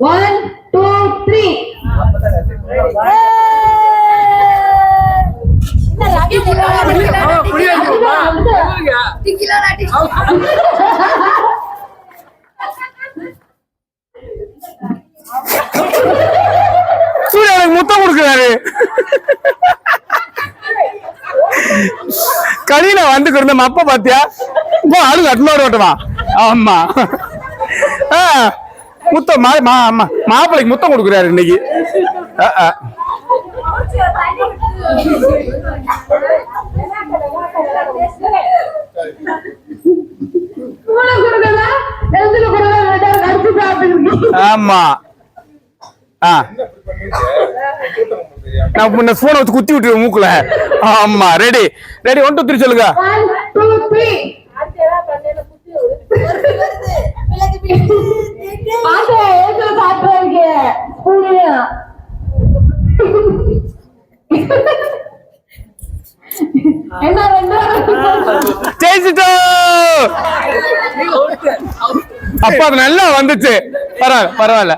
One two three Surya எனக்கு முத்தம் கொடுக்குறாரு. கடியில வந்து கிடந்த மப்ப பாத்தியா? போ அழு அட்லோட ஓட்டமா ஆமா. முத்தம் மா மா முத்தம் கொடுக்குறாரு இன்னைக்கு. ஆ. ஆமா. நான் முன்ன போனை வச்சு குத்தி விட்டுருவேன் மூக்குல. ஆமா. Ready ready one two three சொல்லுங்க. என்ன ஜெயிச்சிட்டோம் அப்ப அது நல்லா வந்துச்சு. பரவாயில்ல பரவாயில்ல.